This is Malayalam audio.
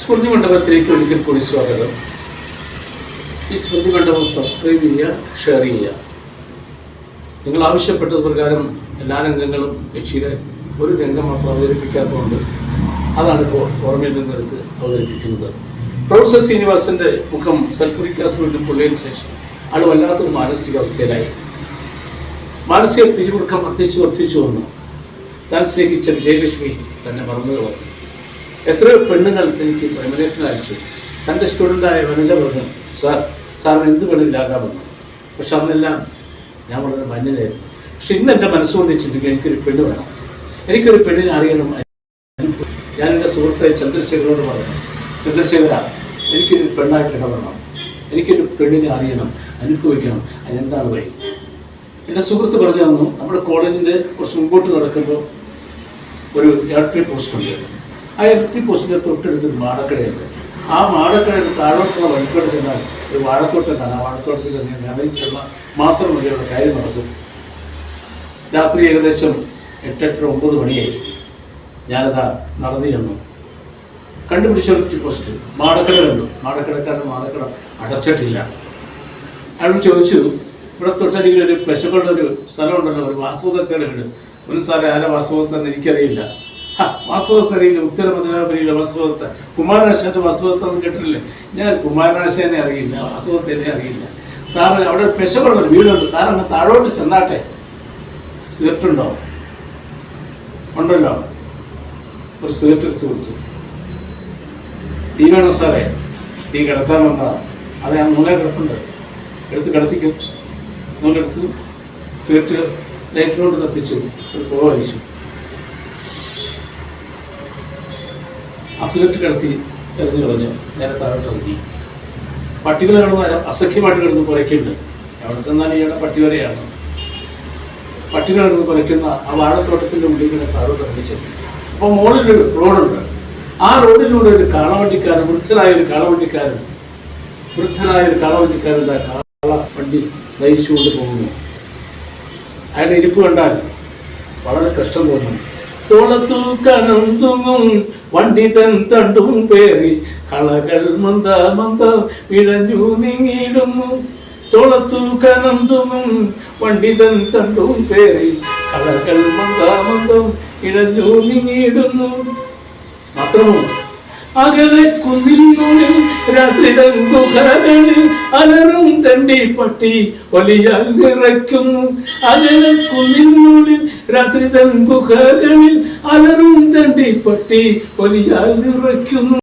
സ്മൃതി മണ്ഡപത്തിലേക്ക് ഒരിക്കൽ കൂടി സ്വാഗതം. ഈ സ്മൃതി മണ്ഡപം സബ്സ്ക്രൈബ് ചെയ്യുക ഷെയർ ചെയ്യുക. നിങ്ങൾ ആവശ്യപ്പെട്ടത് പ്രകാരം എല്ലാ രംഗങ്ങളും യക്ഷിയുടെ ഒരു രംഗം മാത്രം അവതരിപ്പിക്കാത്തതുകൊണ്ട് അതാണ് ഇപ്പോൾ ഓർമ്മയിൽ നിന്നെടുത്ത് അവതരിപ്പിക്കുന്നത്. പ്രൊഫസർ ശ്രീനിവാസന്റെ മുഖം സൽപുരിക്കാസുകൊണ്ട് പൊള്ളിയതിനു ശേഷം ആൾ വല്ലാത്തൊരു മാനസികാവസ്ഥയിലായി. മാനസിക പിരിമുറുക്കം വർദ്ധിച്ചു വർദ്ധിച്ചു വന്നു. താൻ സ്നേഹിച്ച വിജയലക്ഷ്മി തന്നെ മറന്നു കളഞ്ഞു എത്രയോ പെണ്ണുങ്ങൾ എനിക്ക് പ്രേമലേഖനം അയച്ചു. തന്റെ സ്റ്റുഡന്റായ വനജ പറഞ്ഞു സാർ സാറിന് എന്ത് പെണ്ണില്ലാകാമെന്ന് പക്ഷെ അന്നെല്ലാം ഞാൻ വളരെ മഞ്ഞനായിരുന്നു പക്ഷെ ഇന്ന് എന്റെ മനസ്സുകൊണ്ട് ചിന്തിക്കുക എനിക്കൊരു പെണ്ണ് വേണം. എനിക്കൊരു പെണ്ണിനെ അറിയണം. ഞാൻ എന്റെ സുഹൃത്തെ ചന്ദ്രശേഖരോട് പറഞ്ഞു ചന്ദ്രശേഖര എനിക്കൊരു പെണ്ണായിട്ട് ഇടപെടണം എനിക്കൊരു പെണ്ണിനെ അറിയണം അനുഭവിക്കണം. അതിനെന്താണ് വഴി? എന്റെ സുഹൃത്ത് പറഞ്ഞു തന്നു നമ്മുടെ കോളേജിന്റെ കുറച്ച് മുമ്പോട്ട് നടക്കുമ്പോൾ ഒരു ഇലക്ട്രിക് പോസ്റ്റ് ഉണ്ട് ആ എത്തി പോസ്റ്റിന്റെ തൊട്ടടുത്ത് ഒരു മാടക്കടയുണ്ട് ആ മാടക്കടയുടെ താഴോട്ടുള്ള വഴിക്കോട്ട് ചെന്നാൽ ഒരു വാഴത്തോട്ടം ആ വാഴത്തോട്ടത്തിൽ തന്നെ നിറയിച്ചുള്ള മാത്രം മതി അവിടെ കാര്യം നടക്കും. രാത്രി ഏകദേശം എട്ടെട്ടര ഒമ്പത് മണിയായി. ഞാനതാ നടന്നു ചെന്നു. കണ്ടുപിടിച്ച ഇലക്ട്രിക് പോസ്റ്റ്. മാടക്കട കണ്ടു മാടക്കടക്കാരൻ മാടക്കട അടച്ചിട്ടില്ല. അയാൾ ചോദിച്ചു ഇവിടെ തൊട്ടരികിൽ ഒരു പശുക്കളുടെ ഒരു സ്ഥലമുണ്ടല്ലോ. ഒരു വാസുദത്തയുടെ വീട്. ഒന്ന് സാറേ ആരെ വാസുദത്തെന്ന് എനിക്കറിയില്ല. ഹാ വാസുദത്ത് അറിയില്ല ഉത്തര മധുരാപുരിയിലെ വാസ്തവത്തെ കുമാരനാശാന്റെ വാസ്തവത്തെ ഒന്നും കേട്ടിട്ടില്ലേ? ഞാൻ കുമാരനാശാനെ അറിയില്ല വാസുദത്തനെ അറിയില്ല. സാറ് അവിടെ ഒരു പശുക്കളുടെ ഒരു വീടുണ്ട്. സാർ അങ്ങ് താഴോട്ട് ചെന്നാട്ടെ. സ്വീറ്റുണ്ടോ ഉണ്ടോ? ഉണ്ടല്ലോ. ഒരു സിഗരറ്റ് എടുത്ത് കൊടുത്തു. തീ വേണം സാറേ? തീ കിടത്താൻ വന്നതാ അത് ഞാൻ നൂലെ കിടപ്പുണ്ട്. എടുത്ത് കിടത്തിക്കും. നൂലെടുത്ത് സിഗരറ്റ് ലൈറ്റിനോട് കത്തിച്ചു. ഒരു പുക ആ കിടത്തി എറിഞ്ഞു കളഞ്ഞ് നേരെ താഴോട്ട് ഇറങ്ങി. പട്ടികൾ കിടന്ന് അസഖ്യമായിട്ട് കിടന്ന് കുറയ്ക്കുന്നുണ്ട് എവിടെ ചെന്നാൽ ഇയാളുടെ പട്ടി വരെയാണ്. പട്ടികൾ കിടന്ന് കുറയ്ക്കുന്ന ആ വാഴത്തോട്ടത്തിന്റെ ഉള്ളിൽ കിടന്ന് താഴോട്ട് ഇറങ്ങിച്ചു അപ്പോൾ മുകളിലൊരു റോഡുണ്ട്. ആ റോഡിലൂടെ ഒരു കാളവണ്ടിക്കാരൻ വൃദ്ധനായ ഒരു കാളവണ്ടിക്കാരൻ വൃദ്ധനായ ഒരു കാളവണ്ടിക്കാരൻ കാള വണ്ടി നയിച്ചുകൊണ്ട് പോകുന്നു. അയാളുടെ ഇരിപ്പ് കണ്ടാൽ വളരെ കഷ്ടം തോന്നും തോളത്തു കനം തൂങ്ങും വണ്ടി തൻ തണ്ടും പേറി കളകൾ മന്ദ മന്ദ പിഴഞ്ഞു നീങ്ങിയിടുന്നു തോളത്തു കനം തൂങ്ങും വണ്ടി തൻ തണ്ടും പേറി കളകൾ മന്ദ മന്ദം ഇഴഞ്ഞു നീങ്ങിയിടുന്നു. മാത്രമോ? അകലെ കുന്നിനുള്ളിൽ രാത്രി തങ്കുകരകളിൽ അലറും തണ്ടി പട്ടി ഒലിയാൽ നിറയ്ക്കുന്നു. അകലെ കുന്നിനുള്ളിൽ രാത്രി തങ്കുകരകളിൽ അലറും തണ്ടി പട്ടി ഒലിയാൽ നിറയ്ക്കുന്നു.